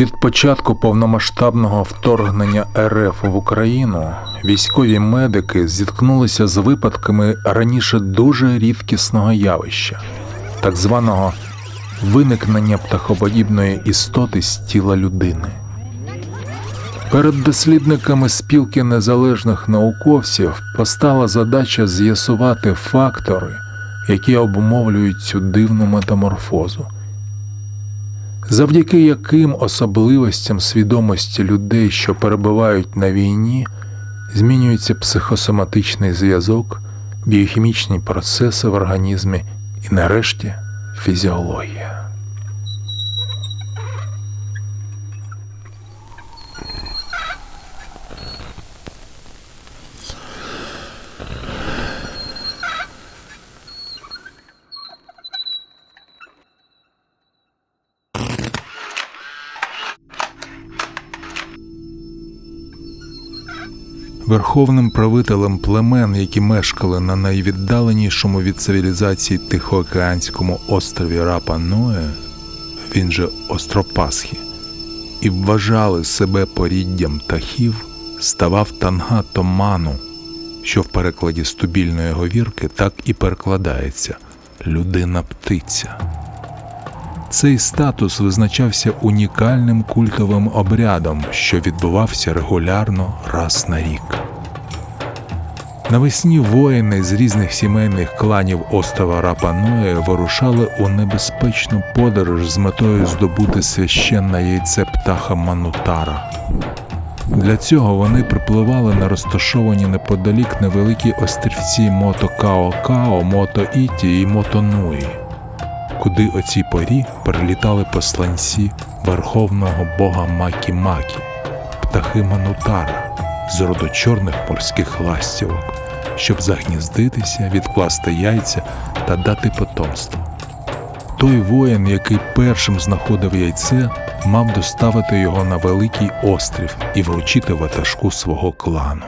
Від початку повномасштабного вторгнення РФ в Україну військові медики зіткнулися з випадками раніше дуже рідкісного явища, так званого виникнення птахоподібної істоти з тіла людини. Перед дослідниками спілки незалежних науковців постала задача з'ясувати фактори, які обумовлюють цю дивну метаморфозу завдяки яким особливостям свідомості людей, що перебувають на війні, змінюється психосоматичний зв'язок, біохімічні процеси в організмі і, нарешті, фізіологія. Верховним правителем племен, які мешкали на найвіддаленішому від цивілізації Тихоокеанському острові Рапа Ноe, він же Остропасхі, і вважали себе поріддям птахів, ставав танга Томану, що в перекладі з тубільної говірки так і перекладається людина птиця. Цей статус визначався унікальним культовим обрядом, що відбувався регулярно раз на рік. Навесні воїни з різних сімейних кланів острова Рапанує вирушали у небезпечну подорож з метою здобути священне яйце птаха Манутара. Для цього вони припливали на розташовані неподалік невеликі острівці Мото Као Као, Мото Іті і Мото Нуї куди о цій порі прилітали посланці верховного бога Макі Макі, птахи Манутара з роду чорних морських ластівок, щоб загніздитися, відкласти яйця та дати потомство. Той воїн, який першим знаходив яйце, мав доставити його на великий острів і вручити ватажку свого клану.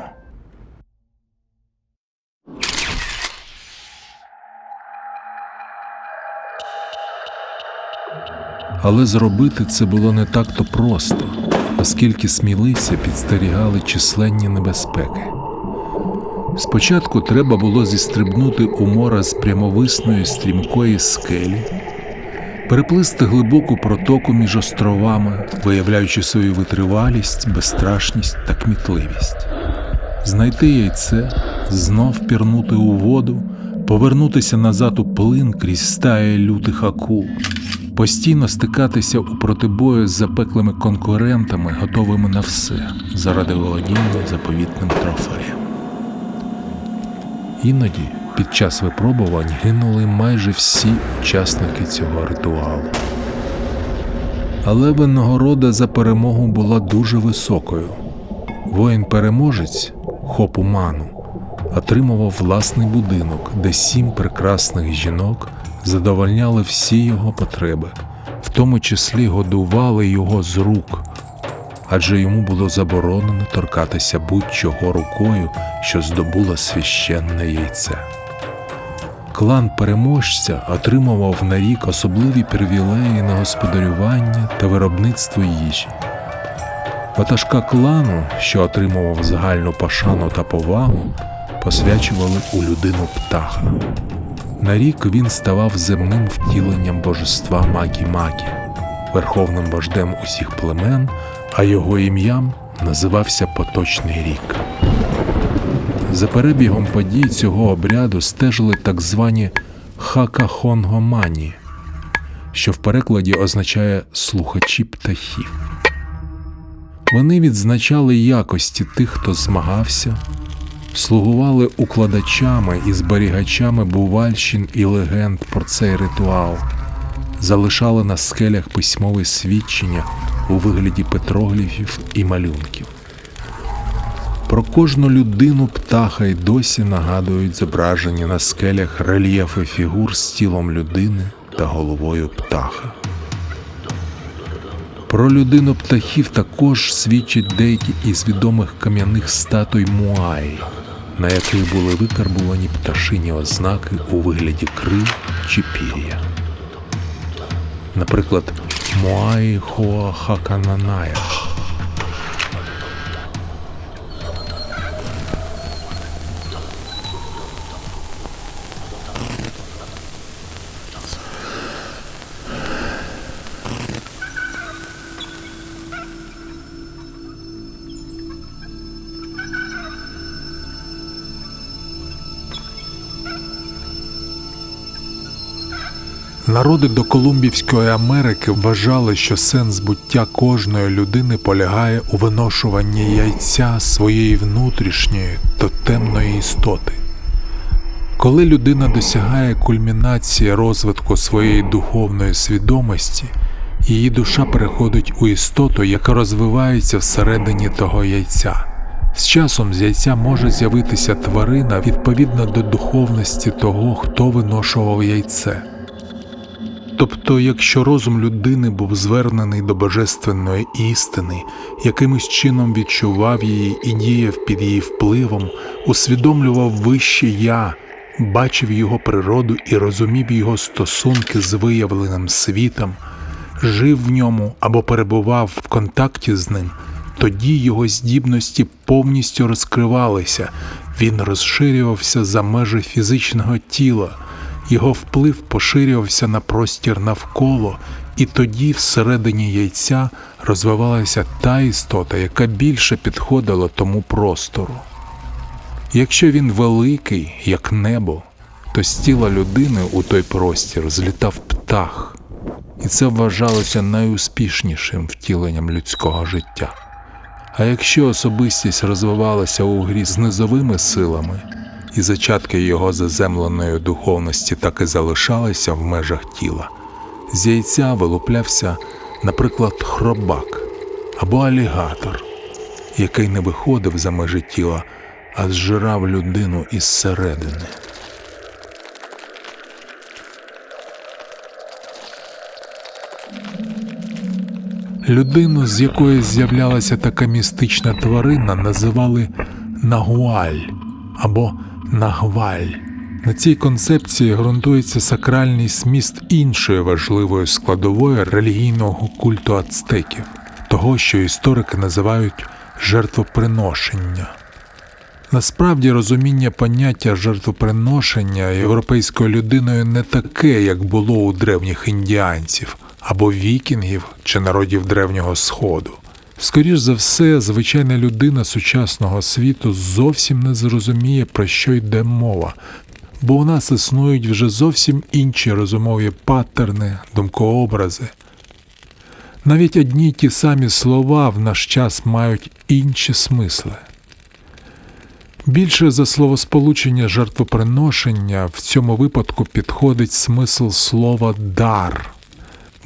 Але зробити це було не так-то просто, оскільки сміливці підстерігали численні небезпеки. Спочатку треба було зістрибнути у море з прямовисної стрімкої скелі, переплисти глибоку протоку між островами, виявляючи свою витривалість, безстрашність та кмітливість, знайти яйце, знов пірнути у воду, повернутися назад у плин крізь стаї лютих акул постійно стикатися у протибою з запеклими конкурентами, готовими на все заради володіння заповітним трофеєм. Іноді під час випробувань гинули майже всі учасники цього ритуалу. Але винагорода за перемогу була дуже високою. Воїн-переможець Хопу Ману отримував власний будинок, де сім прекрасних жінок задовольняли всі його потреби, в тому числі годували його з рук, адже йому було заборонено торкатися будь-чого рукою, що здобула священне яйце. Клан переможця отримував на рік особливі привілеї на господарювання та виробництво їжі. Ватажка клану, що отримував загальну пошану та повагу, посвячували у людину птаха. На рік він ставав земним втіленням божества Макі Макі, верховним вождем усіх племен, а його ім'ям називався Поточний рік. За перебігом подій цього обряду стежили так звані хакахонгомані, що в перекладі означає слухачі птахів. Вони відзначали якості тих, хто змагався слугували укладачами і зберігачами бувальщин і легенд про цей ритуал, залишали на скелях письмові свідчення у вигляді петрогліфів і малюнків. Про кожну людину птаха й досі нагадують зображення на скелях рельєфи фігур з тілом людини та головою птаха. Про людину птахів також свідчать деякі із відомих кам'яних статуй Муаї, на яких були викарбувані пташині ознаки у вигляді крил чи пір'я. Наприклад, Хоа Народи до Колумбівської Америки вважали, що сенс буття кожної людини полягає у виношуванні яйця своєї внутрішньої тотемної істоти. Коли людина досягає кульмінації розвитку своєї духовної свідомості, її душа переходить у істоту, яка розвивається всередині того яйця. З часом з яйця може з'явитися тварина відповідно до духовності того, хто виношував яйце. Тобто, якщо розум людини був звернений до божественної істини, якимось чином відчував її і діяв під її впливом, усвідомлював вище я, бачив його природу і розумів його стосунки з виявленим світом, жив в ньому або перебував в контакті з ним, тоді його здібності повністю розкривалися, він розширювався за межі фізичного тіла. Його вплив поширювався на простір навколо, і тоді всередині яйця розвивалася та істота, яка більше підходила тому простору. Якщо він великий, як небо, то з тіла людини у той простір злітав птах, і це вважалося найуспішнішим втіленням людського життя. А якщо особистість розвивалася у грі з низовими силами, і зачатки його заземленої духовності так і залишалися в межах тіла. З яйця вилуплявся, наприклад, хробак або алігатор, який не виходив за межі тіла, а зжирав людину із середини. Людину, з якої з'являлася така містична тварина, називали нагуаль або нагваль. На цій концепції ґрунтується сакральний зміст іншої важливої складової релігійного культу ацтеків, того, що історики називають жертвоприношення. Насправді розуміння поняття жертвоприношення європейською людиною не таке, як було у древніх індіанців або вікінгів чи народів Древнього Сходу. Скоріш за все, звичайна людина сучасного світу зовсім не зрозуміє, про що йде мова, бо у нас існують вже зовсім інші розумові паттерни, думкообрази. Навіть одні й ті самі слова в наш час мають інші смисли. Більше за словосполучення жертвоприношення в цьому випадку підходить смисл слова дар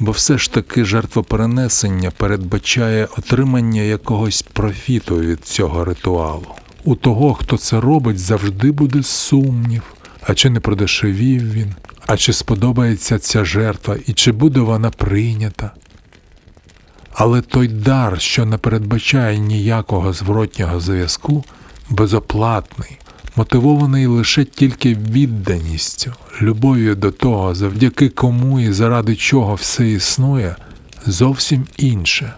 бо все ж таки жертвоперенесення передбачає отримання якогось профіту від цього ритуалу. У того, хто це робить, завжди буде сумнів, а чи не продешевів він, а чи сподобається ця жертва і чи буде вона прийнята. Але той дар, що не передбачає ніякого зворотнього зв'язку, безоплатний, мотивований лише тільки відданістю, любов'ю до того, завдяки кому і заради чого все існує, зовсім інше.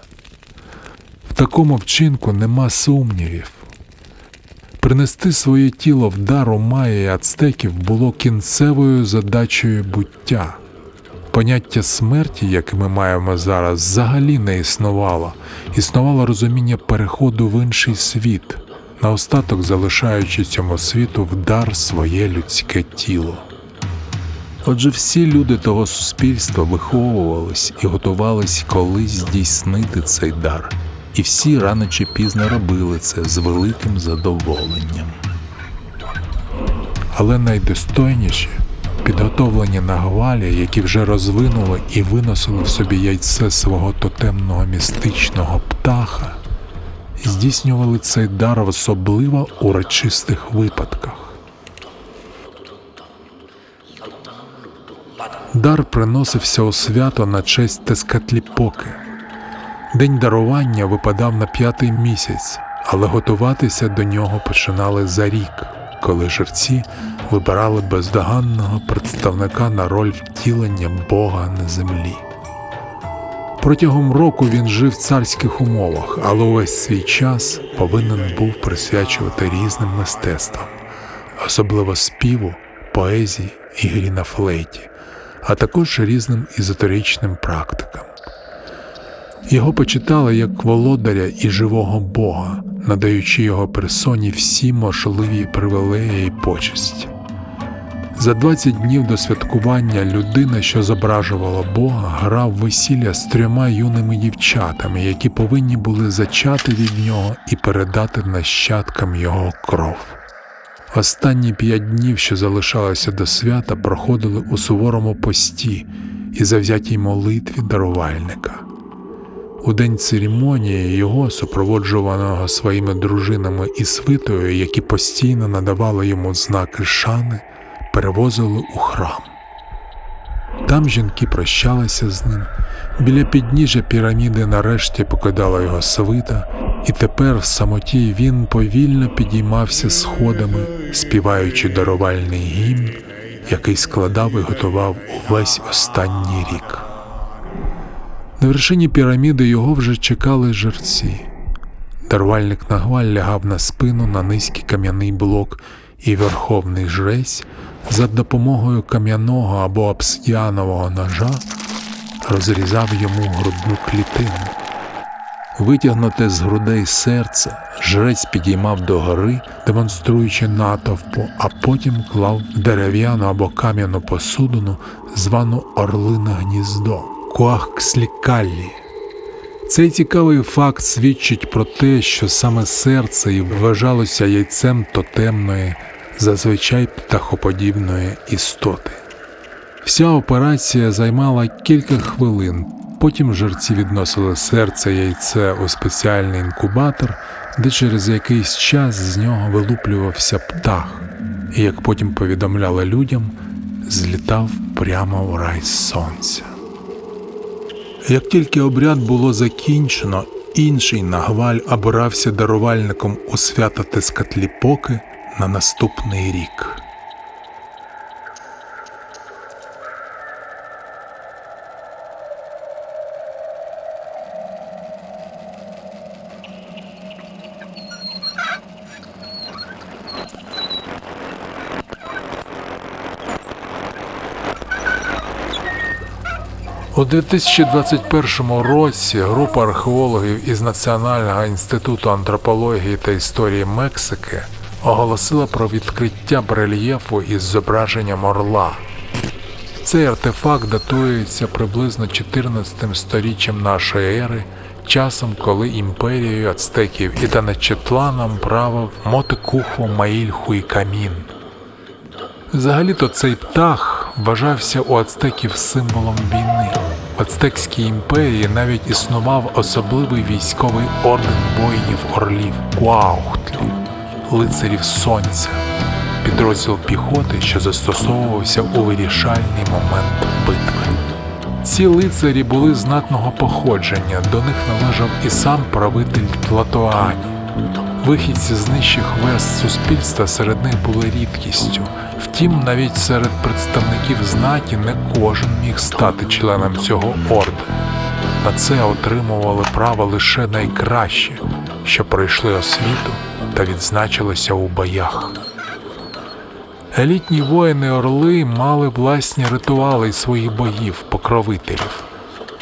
В такому вчинку нема сумнівів. Принести своє тіло в дар у Майї ацтеків було кінцевою задачею буття. Поняття смерті, яке ми маємо зараз, взагалі не існувало, існувало розуміння переходу в інший світ наостаток залишаючи цьому світу в дар своє людське тіло. Отже, всі люди того суспільства виховувались і готувались колись здійснити цей дар, і всі рано чи пізно робили це з великим задоволенням. Але найдостойніші підготовлені на гвалі, які вже розвинули і виносили в собі яйце свого тотемного містичного птаха здійснювали цей дар в особливо урочистих випадках. Дар приносився у свято на честь Тескатліпоки. День дарування випадав на п'ятий місяць, але готуватися до нього починали за рік, коли жерці вибирали бездоганного представника на роль втілення Бога на землі. Протягом року він жив в царських умовах, але увесь свій час повинен був присвячувати різним мистецтвам, особливо співу, поезії і грі на флейті, а також різним ізотеричним практикам. Його почитали як володаря і живого Бога, надаючи його персоні всі можливі привілеї і почесті. За 20 днів до святкування людина, що зображувала Бога, грав весілля з трьома юними дівчатами, які повинні були зачати від нього і передати нащадкам його кров. Останні п'ять днів, що залишалося до свята, проходили у суворому пості і завзятій молитві дарувальника. У день церемонії його, супроводжуваного своїми дружинами і свитою, які постійно надавали йому знаки шани, перевозили у храм. Там жінки прощалися з ним. Біля підніжжя піраміди нарешті покидала його свита, і тепер в самоті він повільно підіймався сходами, співаючи дарувальний гімн, який складав і готував увесь останній рік. На вершині піраміди його вже чекали жерці. Дарувальник Нагваль лягав на спину на низький кам'яний блок, і верховний жрець за допомогою кам'яного або обсидіанового ножа розрізав йому грудну клітину. Витягнуте з грудей серце, жрець підіймав догори, демонструючи натовпу, а потім клав дерев'яну або кам'яну посудину, звану орлине гніздо Куахкслікаллі. Цей цікавий факт свідчить про те, що саме серце і вважалося яйцем тотемної, зазвичай птахоподібної істоти. Вся операція займала кілька хвилин. Потім жерці відносили серце яйце у спеціальний інкубатор, де через якийсь час з нього вилуплювався птах, і, як потім повідомляли людям, злітав прямо в рай сонця. Як тільки обряд було закінчено, інший нагваль обирався дарувальником у свята Тескатліпоки на наступний рік. У 2021 році група археологів із Національного інституту антропології та історії Мексики оголосила про відкриття барельєфу із зображенням орла. Цей артефакт датується приблизно 14 сторіччям нашої ери, часом, коли імперією ацтеків і Танечетланом правив Мотикуху Маїльху і Камін. Взагалі-то цей птах вважався у ацтеків символом війни. В Ацтекській імперії навіть існував особливий військовий орден воїнів орлів Куаухтлі, лицарів сонця, підрозділ піхоти, що застосовувався у вирішальний момент битви. Ці лицарі були знатного походження, до них належав і сам правитель Тлатоані. Вихідці з нижчих верст суспільства серед них були рідкістю. Втім, навіть серед представників знаті не кожен міг стати членом цього ордену. На це отримували право лише найкращі, що пройшли освіту та відзначилися у боях. Елітні воїни орли мали власні ритуали своїх боїв, покровителів,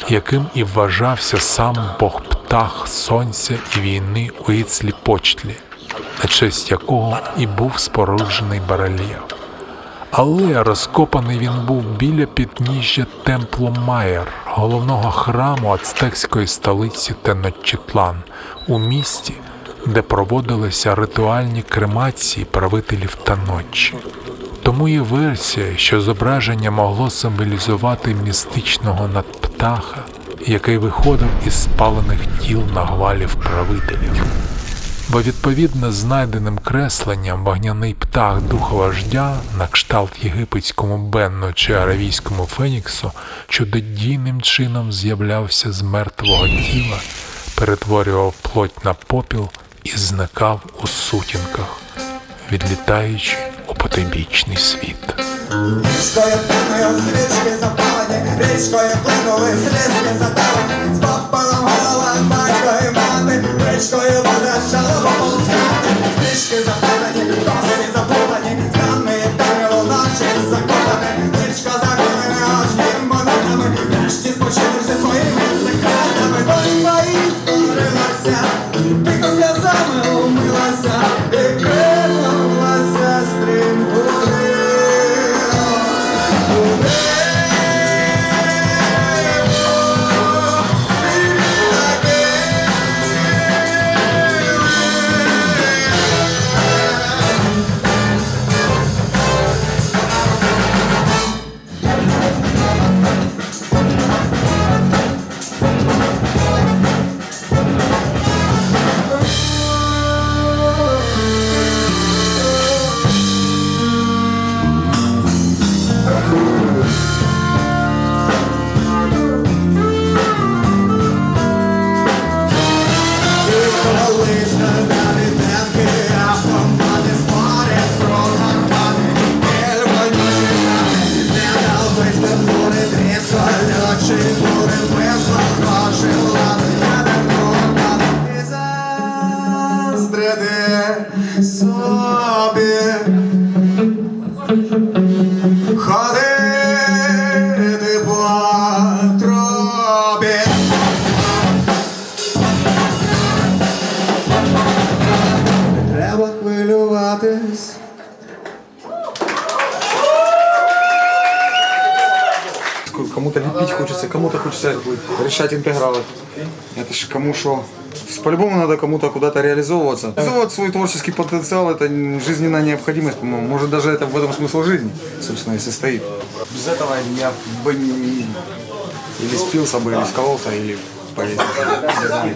яким і вважався сам Бог птах сонця і війни у Іцлі-Почтлі, на честь якого і був споруджений барельєф. Але розкопаний він був біля підніжжя темплу Майер, головного храму ацтекської столиці Теночітлан, у місті, де проводилися ритуальні кремації правителів Таночі. Тому є версія, що зображення могло символізувати містичного надптаха, який виходив із спалених тіл нагвалів правителів. Бо відповідно знайденим кресленням вогняний птах духовождя на кшталт єгипетському бенну чи аравійському феніксу чудодійним чином з'являвся з мертвого тіла, перетворював плоть на попіл і зникав у сутінках, відлітаючи у потойбічний світ. Річкою плинули слізки запали, з попелом голова батько і мати, річкою вода шалова ползати, стрічки запалені, Кому-то лепить хочется, кому-то хочется решать интегралы. Это ж кому что. По-любому надо кому-то куда-то реализовываться. Реализовывать свой творческий потенциал – это жизненная необходимость, по-моему. Может, даже это в этом смысл жизни, собственно, и состоит. Без этого я бы не- или спился бы, или скололся, или повесился.